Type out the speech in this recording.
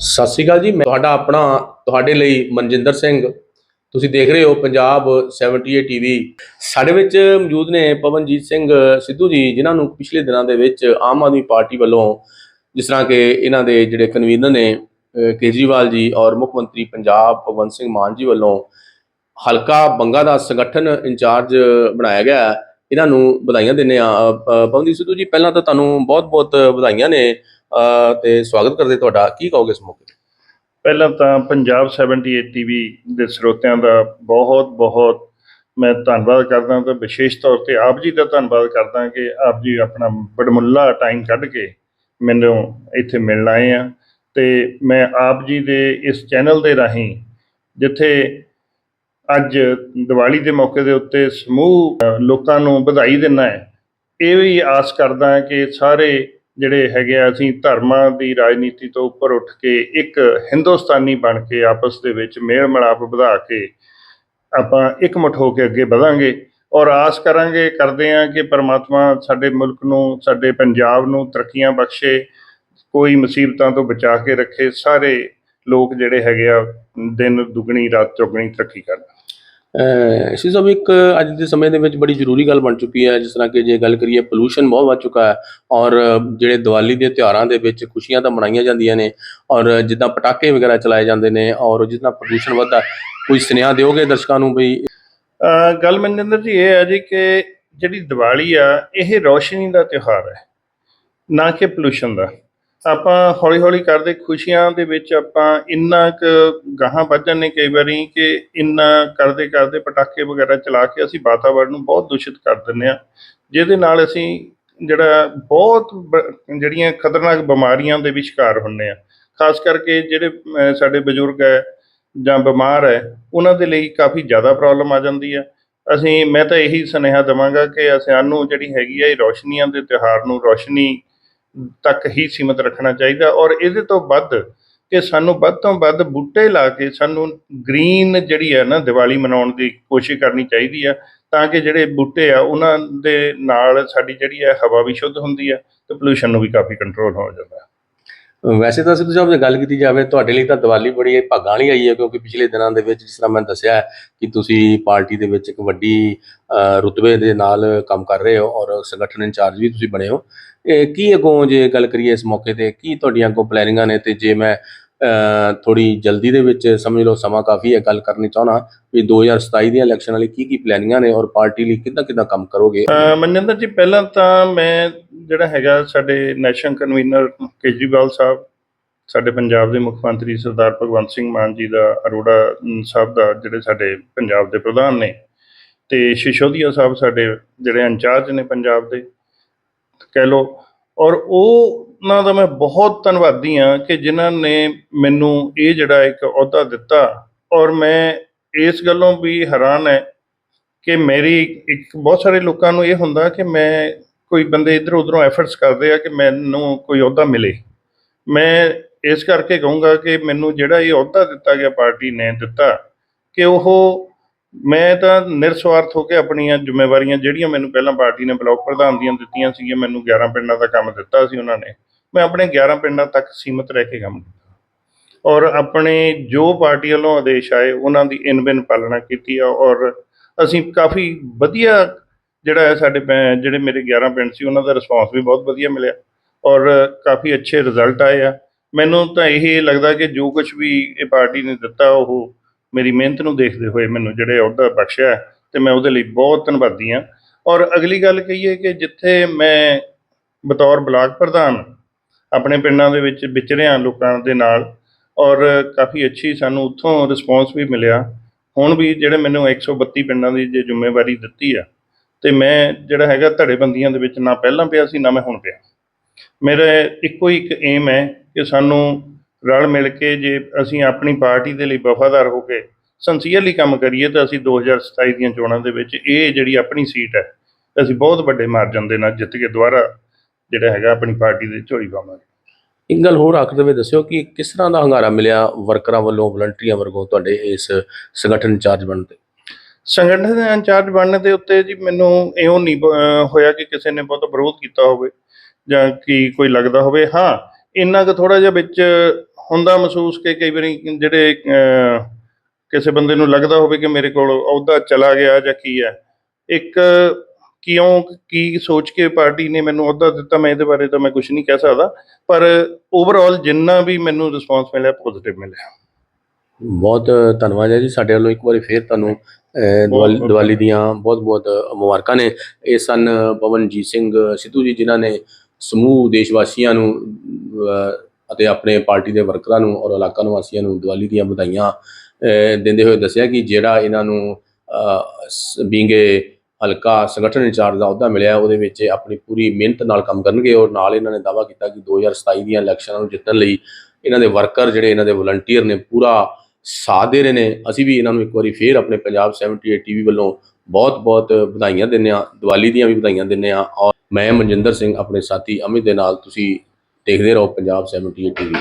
ਸਤਿ ਸ਼੍ਰੀ ਅਕਾਲ ਜੀ, ਮੈਂ ਤੁਹਾਡਾ ਆਪਣਾ, ਤੁਹਾਡੇ ਲਈ ਮਨਜਿੰਦਰ ਸਿੰਘ। ਤੁਸੀਂ ਦੇਖ ਰਹੇ ਹੋ ਪੰਜਾਬ 78 ਟੀਵੀ। ਸਾਡੇ ਵਿੱਚ ਮੌਜੂਦ ਨੇ ਪਵਨਜੀਤ ਸਿੰਘ ਸਿੱਧੂ ਜੀ, ਜਿਨ੍ਹਾਂ ਨੂੰ ਪਿਛਲੇ ਦਿਨਾਂ ਦੇ ਵਿੱਚ ਆਮ ਆਦਮੀ ਪਾਰਟੀ ਵੱਲੋਂ ਜਿਸ ਤਰ੍ਹਾਂ ਕਿ ਇਹਨਾਂ ਦੇ ਜਿਹੜੇ ਕਨਵੀਨਰ ਨੇ ਕੇਜਰੀਵਾਲ ਜੀ ਔਰ ਮੁੱਖ ਮੰਤਰੀ ਪੰਜਾਬ ਭਗਵੰਤ ਸਿੰਘ ਮਾਨ ਜੀ ਵੱਲੋਂ ਹਲਕਾ ਬੰਗਾ ਦਾ ਸੰਗਠਨ ਇੰਚਾਰਜ ਬਣਾਇਆ ਗਿਆ ਇਹਨਾਂ ਨੂੰ ਵਧਾਈਆਂ ਦਿੰਦੇ ਆ ਪਵਨਜੀਤ ਸਿੱਧੂ ਜੀ, ਪਹਿਲਾਂ ਤਾਂ ਤੁਹਾਨੂੰ ਬਹੁਤ-ਬਹੁਤ ਵਧਾਈਆਂ ਨੇ। ਤੇ ਸਵਾਗਤ ਕਰਦੇ ਤੁਹਾਡਾ। ਕੀ ਕਹੋਗੇ ਇਸ ਮੌਕੇ ਤੇ? ਪਹਿਲਾਂ ਤਾਂ ਪੰਜਾਬ 78 ਟੀਵੀ ਦੇ ਸਰੋਤਿਆਂ ਦਾ ਬਹੁਤ ਬਹੁਤ ਮੈਂ ਧੰਨਵਾਦ ਕਰਦਾ ਤੇ ਵਿਸ਼ੇਸ਼ ਤੌਰ ਤੇ ਆਪ ਜੀ ਦਾ ਧੰਨਵਾਦ ਕਰਦਾ ਕਿ ਆਪ ਜੀ ਆਪਣਾ ਬੜਮੁੱਲਾ ਟਾਈਮ ਕੱਢ ਕੇ ਮੈਨੂੰ ਇੱਥੇ ਮਿਲਣ ਆਏ ਆ। ਤੇ ਮੈਂ ਆਪ ਜੀ ਦੇ ਇਸ ਚੈਨਲ ਦੇ ਰਾਹੀਂ ਜਿੱਥੇ ਅੱਜ ਦੀਵਾਲੀ ਦੇ ਮੌਕੇ ਦੇ ਉੱਤੇ ਸਮੂਹ ਲੋਕਾਂ ਨੂੰ ਵਧਾਈ ਦਿੰਦਾ ਹੈ, ਇਹ ਵੀ ਆਸ ਕਰਦਾ ਕਿ ਸਾਰੇ ਜਿਹੜੇ ਹੈਗੇ ਆ, ਅਸੀਂ ਧਰਮਾਂ ਦੀ ਰਾਜਨੀਤੀ ਤੋਂ ਉੱਪਰ ਉੱਠ ਕੇ ਇੱਕ ਹਿੰਦੁਸਤਾਨੀ ਬਣ ਕੇ ਆਪਸ ਦੇ ਵਿੱਚ ਮੇਲ ਮਿਲਾਪ ਵਧਾ ਕੇ ਆਪਾਂ ਇਕਮੁੱਠ ਹੋ ਕੇ ਅੱਗੇ ਵਧਾਂਗੇ ਔਰ ਆਸ ਕਰਾਂਗੇ, ਕਰਦੇ ਹਾਂ ਕਿ ਪਰਮਾਤਮਾ ਸਾਡੇ ਮੁਲਕ ਨੂੰ, ਸਾਡੇ ਪੰਜਾਬ ਨੂੰ ਤਰੱਕੀਆਂ ਬਖਸ਼ੇ, ਕੋਈ ਮੁਸੀਬਤਾਂ ਤੋਂ ਬਚਾ ਕੇ ਰੱਖੇ, ਸਾਰੇ ਲੋਕ ਜਿਹੜੇ ਹੈਗੇ ਆ, ਦਿਨ ਦੁਗਣੀ, ਰਾਤ ਚੌਗਣੀ ਤਰੱਕੀ ਕਰਨ। ਇਸੇ ਸਭ ਇੱਕ ਅੱਜ ਦੇ ਸਮੇਂ ਦੇ ਵਿੱਚ ਬੜੀ ਜ਼ਰੂਰੀ ਗੱਲ ਬਣ ਚੁੱਕੀ ਹੈ, ਜਿਸ ਤਰ੍ਹਾਂ ਕਿ ਜੇ ਗੱਲ ਕਰੀਏ ਪੋਲੂਸ਼ਨ ਬਹੁਤ ਵੱਧ ਚੁੱਕਾ ਹੈ ਔਰ ਜਿਹੜੇ ਦੀਵਾਲੀ ਦੇ ਤਿਉਹਾਰਾਂ ਦੇ ਵਿੱਚ ਖੁਸ਼ੀਆਂ ਤਾਂ ਮਨਾਈਆਂ ਜਾਂਦੀਆਂ ਨੇ ਔਰ ਜਿੱਦਾਂ ਪਟਾਕੇ ਵਗੈਰਾ ਚਲਾਏ ਜਾਂਦੇ ਨੇ ਔਰ ਜਿੱਦਾਂ ਪ੍ਰਦੂਸ਼ਣ ਵੱਧਦਾ, ਕੋਈ ਸੁਨੇਹਾ ਦਿਓਗੇ ਦਰਸ਼ਕਾਂ ਨੂੰ ਵੀ? ਗੱਲ ਮਨਜਿੰਦਰ ਜੀ ਇਹ ਹੈ ਜੀ ਕਿ ਜਿਹੜੀ ਦੀਵਾਲੀ ਆ, ਇਹ ਰੋਸ਼ਨੀ ਦਾ ਤਿਉਹਾਰ ਹੈ, ਨਾ ਕਿ ਪੋਲੂਸ਼ਨ ਦਾ। ਆਪਾਂ ਹੌਲੀ ਹੌਲੀ ਕਰਦੇ ਖੁਸ਼ੀਆਂ ਦੇ ਵਿੱਚ ਆਪਾਂ ਇੰਨਾ ਕੁ ਗਾਹਾਂ ਵੱਧ ਜਾਂਦੇ ਕਈ ਵਾਰੀ ਕਿ ਇੰਨਾ ਕਰਦੇ ਕਰਦੇ ਪਟਾਕੇ ਵਗੈਰਾ ਚਲਾ ਕੇ ਅਸੀਂ ਵਾਤਾਵਰਣ ਨੂੰ ਬਹੁਤ ਦੂਸ਼ਿਤ ਕਰ ਦਿੰਦੇ ਆ ਜਿਹਦੇ ਨਾਲ ਅਸੀਂ ਜਿਹੜਾ ਬਹੁਤ ਬ- ਜਿਹੜੀਆਂ ਖਤਰਨਾਕ ਬਿਮਾਰੀਆਂ ਦੇ ਵੀ ਸ਼ਿਕਾਰ ਹੁੰਦੇ ਆ ਖਾਸ ਕਰਕੇ ਜਿਹੜੇ ਸਾਡੇ ਬਜ਼ੁਰਗ ਹੈ ਜਾਂ ਬਿਮਾਰ ਹੈ, ਉਹਨਾਂ ਦੇ ਲਈ ਕਾਫੀ ਜ਼ਿਆਦਾ ਪ੍ਰੋਬਲਮ ਆ ਜਾਂਦੀ ਹੈ। ਅਸੀਂ, ਮੈਂ ਤਾਂ ਇਹੀ ਸੁਨੇਹਾ ਦੇਵਾਂਗਾ ਕਿ ਸਾਨੂੰ ਜਿਹੜੀ ਹੈਗੀ ਹੈ ਇਹ ਰੋਸ਼ਨੀਆਂ ਦੇ ਤਿਉਹਾਰ ਨੂੰ ਰੋਸ਼ਨੀ ਤੱਕ ਹੀ ਸੀਮਤ ਰੱਖਣਾ ਚਾਹੀਦਾ ਔਰ ਇਹਦੇ ਤੋਂ ਵੱਧ ਕਿ ਸਾਨੂੰ ਵੱਧ ਤੋਂ ਵੱਧ ਬੂਟੇ ਲਾ ਕੇ ਸਾਨੂੰ ਗ੍ਰੀਨ ਜਿਹੜੀ ਹੈ ਨਾ ਦੀਵਾਲੀ ਮਨਾਉਣ ਦੀ ਕੋਸ਼ਿਸ਼ ਕਰਨੀ ਚਾਹੀਦੀ ਆ ਤਾਂ ਕਿ ਜਿਹੜੇ ਬੂਟੇ ਆ ਉਹਨਾਂ ਦੇ ਨਾਲ ਸਾਡੀ ਜਿਹੜੀ ਹੈ ਹਵਾ ਵੀ ਸ਼ੁੱਧ ਹੁੰਦੀ ਹੈ ਤੇ ਪੋਲੂਸ਼ਨ ਨੂੰ ਵੀ ਕਾਫੀ ਕੰਟਰੋਲ ਹੋ ਜਾਂਦਾ ਹੈ। ਵੈਸੇ ਤਾਂ ਸਿੱਧੂ ਸਾਹਿਬ, ਜੇ ਗੱਲ ਕੀਤੀ ਜਾਵੇ, ਤੁਹਾਡੇ ਲਈ ਤਾਂ ਦੀਵਾਲੀ ਬੜੀ ਭਾਗਾਂ ਵਾਲੀ ਆਈ ਹੈ, ਕਿਉਂਕਿ ਪਿਛਲੇ ਦਿਨਾਂ ਦੇ ਵਿੱਚ ਜਿਸ ਤਰ੍ਹਾਂ ਮੈਂ ਦੱਸਿਆ ਕਿ ਤੁਸੀਂ ਪਾਰਟੀ ਦੇ ਵਿੱਚ ਇੱਕ ਵੱਡੀ ਰੁਤਬੇ ਦੇ ਨਾਲ ਕੰਮ ਕਰ ਰਹੇ ਹੋ ਔਰ ਸੰਗਠਨ ਇੰਚਾਰਜ ਵੀ ਤੁਸੀਂ ਬਣੇ ਹੋ। ਇਹ ਕੀ ਅੱਗੋਂ ਜੇ ਗੱਲ ਕਰੀਏ ਇਸ ਮੌਕੇ ਤੇ, ਕੀ ਤੁਹਾਡੀਆਂ ਅੱਗੋਂ ਪਲੈਨਿੰਗਾਂ ਨੇ? ਤੇ ਜੇ ਮੈਂ ਥੋੜੀ ਜਲਦੀ ਦੇ ਵਿੱਚ ਸਮਝ ਲਓ, ਸਮਾਂ ਕਾਫੀ ਹੈ, ਗੱਲ ਕਰਨੀ ਚਾਹਣਾ ਵੀ 2027 ਦੀਆਂ ਇਲੈਕਸ਼ਨ ਵਾਲੀ ਕੀ ਕੀ ਪਲੈਨਿੰਗਾਂ ਨੇ ਔਰ ਪਾਰਟੀ ਲਈ ਕਿੱਦਾਂ ਕਿੱਦਾਂ ਕੰਮ ਕਰੋਗੇ? ਅਹ, ਮਨਿੰਦਰ ਜੀ, ਪਹਿਲਾਂ ਤਾਂ ਮੈਂ ਜਿਹੜਾ ਹੈਗਾ ਸਾਡੇ ਨੈਸ਼ਨਲ ਕਨਵੀਨਰ ਕੇਜਰੀਵਾਲ ਸਾਹਿਬ, ਸਾਡੇ ਪੰਜਾਬ ਦੇ ਮੁੱਖ ਮੰਤਰੀ ਸਰਦਾਰ ਭਗਵੰਤ ਸਿੰਘ ਮਾਨ ਜੀ ਦਾ, ਅਰੋੜਾ ਸਾਹਿਬ ਦਾ, ਜਿਹੜੇ ਸਾਡੇ ਪੰਜਾਬ ਦੇ ਪ੍ਰਧਾਨ ਨੇ ਤੇ ਸ਼ਿਸ਼ੋਦੀਆ ਸਾਹਿਬ ਸਾਡੇ ਜਿਹੜੇ ਇੰਚਾਰਜ ਨੇ ਪੰਜਾਬ ਦੇ, ਕਹਿ ਲਓ। ਔਰ ਉਹ ਉਹਨਾਂ ਦਾ ਮੈਂ ਬਹੁਤ ਧੰਨਵਾਦੀ ਹਾਂ ਕਿ ਜਿਨ੍ਹਾਂ ਨੇ ਮੈਨੂੰ ਇਹ ਜਿਹੜਾ ਇੱਕ ਅਹੁਦਾ ਦਿੱਤਾ ਔਰ ਮੈਂ ਇਸ ਗੱਲੋਂ ਵੀ ਹੈਰਾਨ ਹੈ ਕਿ ਮੇਰੀ ਇੱਕ, ਬਹੁਤ ਸਾਰੇ ਲੋਕਾਂ ਨੂੰ ਇਹ ਹੁੰਦਾ ਕਿ ਮੈਂ ਕੋਈ ਬੰਦੇ ਇਧਰ ਉਧਰੋਂ ਐਫਰਟਸ ਕਰਦੇ ਆ ਕਿ ਮੈਨੂੰ ਕੋਈ ਅਹੁਦਾ ਮਿਲੇ। ਮੈਂ ਇਸ ਕਰਕੇ ਕਹੂੰਗਾ ਕਿ ਮੈਨੂੰ ਜਿਹੜਾ ਇਹ ਅਹੁਦਾ ਦਿੱਤਾ ਗਿਆ ਪਾਰਟੀ ਨੇ ਦਿੱਤਾ ਕਿ ਉਹ ਮੈਂ ਤਾਂ ਨਿਰਸਵਾਰਥ ਹੋ ਕੇ ਆਪਣੀਆਂ ਜ਼ਿੰਮੇਵਾਰੀਆਂ ਜਿਹੜੀਆਂ ਮੈਨੂੰ ਪਹਿਲਾਂ ਪਾਰਟੀ ਨੇ ਬਲਾਕ ਪ੍ਰਧਾਨ ਦੀਆਂ ਦਿੱਤੀਆਂ ਸੀਗੀਆਂ, ਮੈਨੂੰ 11 ਪਿੰਡਾਂ ਦਾ ਕੰਮ ਦਿੱਤਾ ਸੀ ਉਹਨਾਂ ਨੇ। ਮੈਂ ਆਪਣੇ 11 ਪਿੰਡਾਂ ਤੱਕ ਸੀਮਤ ਰਹਿ ਕੇ ਕੰਮ ਕੀਤਾ। ਔਰ ਆਪਣੇ ਜੋ ਪਾਰਟੀ ਵੱਲੋਂ ਆਦੇਸ਼ ਆਏ, ਉਹਨਾਂ ਦੀ ਇਨ ਬਿਨ ਪਾਲਣਾ ਕੀਤੀ ਆ ਔਰ ਅਸੀਂ ਕਾਫੀ ਵਧੀਆ ਜਿਹੜਾ ਹੈ ਸਾਡੇ ਪੈ- ਜਿਹੜੇ ਮੇਰੇ 11 ਪਿੰਡ ਸੀ, ਉਹਨਾਂ ਦਾ ਰਿਸਪਾਂਸ ਵੀ ਬਹੁਤ ਵਧੀਆ ਮਿਲਿਆ ਔਰ ਕਾਫੀ ਅੱਛੇ ਰਿਜ਼ਲਟ ਆਏ ਆ। ਮੈਨੂੰ ਤਾਂ ਇਹ ਲੱਗਦਾ ਕਿ ਜੋ ਕੁਝ ਵੀ ਇਹ ਪਾਰਟੀ ਨੇ ਦਿੱਤਾ, ਉਹ ਮੇਰੀ ਮਿਹਨਤ ਨੂੰ ਦੇਖਦੇ ਹੋਏ ਮੈਨੂੰ ਜਿਹੜੇ ਅਹੁਦਾ ਬਖਸ਼ਿਆ ਹੈ ਤੇ ਮੈਂ ਉਹਦੇ ਲਈ ਬਹੁਤ ਧੰਨਵਾਦੀ ਹਾਂ। ਔਰ ਅਗਲੀ ਗੱਲ ਕਹੀਏ ਕਿ ਜਿੱਥੇ ਮੈਂ ਬਤੌਰ ਬਲਾਕ ਪ੍ਰਧਾਨ ਆਪਣੇ ਪਿੰਡਾਂ ਦੇ ਵਿੱਚ ਵਿਚਰਿਆ ਲੋਕਾਂ ਦੇ ਨਾਲ, ਔਰ ਕਾਫੀ ਅੱਛੀ ਸਾਨੂੰ ਉੱਥੋਂ ਰਿਸਪੌਂਸ ਵੀ ਮਿਲਿਆ। ਹੁਣ ਵੀ ਜਿਹੜੇ ਮੈਨੂੰ 132 ਪਿੰਡਾਂ ਦੀ ਜੇ ਜ਼ਿੰਮੇਵਾਰੀ ਦਿੱਤੀ ਆ ਤੇ ਮੈਂ ਜਿਹੜਾ ਹੈਗਾ ਧੜੇਬੰਦੀਆਂ ਦੇ ਵਿੱਚ ਨਾ ਪਹਿਲਾਂ ਪਿਆ ਸੀ, ਨਾ ਮੈਂ ਹੁਣ ਪਿਆ। ਮੇਰਾ ਇੱਕੋ ਹੀ ਇੱਕ ਏਮ ਹੈ ਕਿ ਸਾਨੂੰ ਰਲ ਮਿਲ ਕੇ ਜੇ ਅਸੀਂ ਆਪਣੀ ਪਾਰਟੀ ਦੇ ਲਈ ਵਫਾਦਾਰ ਹੋ ਕੇ ਸੰਸੀਅਰਲੀ ਕੰਮ ਕਰੀਏ, ਤਾਂ ਅਸੀਂ 2027 ਦੀਆਂ ਚੋਣਾਂ ਦੇ ਵਿੱਚ ਇਹ ਜਿਹੜੀ ਆਪਣੀ ਸੀਟ ਹੈ, ਅਸੀਂ ਬਹੁਤ ਵੱਡੇ ਮਾਰਜਨ ਦੇ ਨਾਲ ਜਿੱਤ ਕੇ ਦੁਬਾਰਾ ਜਿਹੜਾ ਹੈਗਾ ਆਪਣੀ ਪਾਰਟੀ ਦੇ ਝੋਲੀ ਪਾਵਾਂਗੇ। ਇੱਕ ਗੱਲ ਹੋਰ ਆਖਦੇ ਹੋਏ ਦੱਸਿਓ ਕਿ ਕਿਸ ਤਰ੍ਹਾਂ ਦਾ ਹੰਗਾਰਾ ਮਿਲਿਆ ਵਰਕਰਾਂ ਵੱਲੋਂ ਵਲੰਟੀਅਰਾਂ ਵਰਗੋਂ ਤੁਹਾਡੇ ਇਸ ਸੰਗਠਨ ਇੰਚਾਰਜ ਬਣਨ ਤੇ? ਸੰਗਠਨ ਦੇ ਇੰਚਾਰਜ ਬਣਨ ਦੇ ਉੱਤੇ ਜੀ ਮੈਨੂੰ ਇਉਂ ਨਹੀਂ ਹੋਇਆ ਕਿ ਕਿਸੇ ਨੇ ਬਹੁਤ ਵਿਰੋਧ ਕੀਤਾ ਹੋਵੇ ਜਾਂ ਕਿ ਕੋਈ ਲੱਗਦਾ ਹੋਵੇ। ਹਾਂ, ਇੰਨਾ ਕੁ ਥੋੜਾ ਜਿਹਾ ਵਿੱਚ ਹੁੰਦਾ ਮਹਿਸੂਸ ਕਿ ਕਈ ਵਾਰੀ ਜਿਹੜੇ ਕਿਸੇ ਬੰਦੇ ਨੂੰ ਲੱਗਦਾ ਹੋਵੇ ਕਿ ਮੇਰੇ ਕੋਲ ਅਹੁਦਾ ਚਲਾ ਗਿਆ ਜਾਂ ਕੀ ਹੈ। ਇੱਕ ਕਿਉਂ, ਕੀ ਸੋਚ ਕੇ ਪਾਰਟੀ ਨੇ ਮੈਨੂੰ ਅਹੁਦਾ ਦਿੱਤਾ ਮੈਂ ਇਹਦੇ ਬਾਰੇ ਤਾਂ ਮੈਂ ਕੁਝ ਨਹੀਂ ਕਹਿ ਸਕਦਾ, ਪਰ ਓਵਰਆਲ ਜਿੰਨਾ ਵੀ ਮੈਨੂੰ ਰਿਸਪਾਂਸ ਮਿਲਿਆ ਪੋਜ਼ਿਟਿਵ ਮਿਲਿਆ। ਬਹੁਤ ਧੰਨਵਾਦ ਹੈ ਜੀ। ਸਾਡੇ ਵੱਲੋਂ ਇੱਕ ਵਾਰੀ ਫੇਰ ਤੁਹਾਨੂੰ ਦੀਵਾਲੀ ਬਹੁਤ- ਦੀਵਾਲੀ ਦੀਆਂ ਬਹੁਤ-ਬਹੁਤ ਮੁਬਾਰਕਾਂ ਨੇ। ਇਹ ਸਨ ਪਵਨਜੀਤ ਸਿੰਘ ਸਿੱਧੂ ਜੀ ਜਿਨ੍ਹਾਂ ਨੇ ਸਮੂਹ ਦੇਸ਼ ਵਾਸੀਆਂ ਨੂੰ ਅਤੇ ਆਪਣੇ ਪਾਰਟੀ ਦੇ ਵਰਕਰਾਂ ਨੂੰ ਔਰ ਇਲਾਕਾ ਨਿਵਾਸੀਆਂ ਨੂੰ ਦੀਵਾਲੀ ਦੀਆਂ ਵਧਾਈਆਂ ਦਿੰਦੇ ਹੋਏ ਦੱਸਿਆ ਕਿ ਜਿਹੜਾ ਇਹਨਾਂ ਨੂੰ ਬੀਂਗੇ ਹਲਕਾ ਸੰਗਠਨ ਇੰਚਾਰਜ ਦਾ ਅਹੁਦਾ ਮਿਲਿਆ ਉਹਦੇ ਵਿੱਚ ਆਪਣੀ ਪੂਰੀ ਮਿਹਨਤ ਨਾਲ ਕੰਮ ਕਰਨਗੇ ਔਰ ਨਾਲ ਇਹਨਾਂ ਨੇ ਦਾਅਵਾ ਕੀਤਾ ਕਿ 2027 ਦੀਆਂ ਇਲੈਕਸ਼ਨਾਂ ਨੂੰ ਜਿੱਤਣ ਲਈ ਇਹਨਾਂ ਦੇ ਵਰਕਰ ਜਿਹੜੇ ਇਹਨਾਂ ਦੇ ਵਲੰਟੀਅਰ ਨੇ ਪੂਰਾ ਸਾਥ ਦੇ ਰਹੇ ਨੇ। ਅਸੀਂ ਵੀ ਇਹਨਾਂ ਨੂੰ ਇੱਕ ਵਾਰੀ ਫੇਰ ਆਪਣੇ ਪੰਜਾਬ 78 ਟੀਵੀ ਵੱਲੋਂ ਬਹੁਤ-ਬਹੁਤ ਵਧਾਈਆਂ ਦਿੰਦੇ ਹਾਂ, ਦੀਵਾਲੀ ਦੀਆਂ ਵੀ ਵਧਾਈਆਂ ਦਿੰਦੇ ਹਾਂ ਔਰ ਮੈਂ ਮਨਜਿੰਦਰ ਸਿੰਘ, ਆਪਣੇ ਸਾਥੀ ਅਮਿਤ ਦੇ ਨਾਲ ਤੁਸੀਂ ਦੇਖਦੇ ਰਹੋ ਪੰਜਾਬ 78 ਟੀਵੀ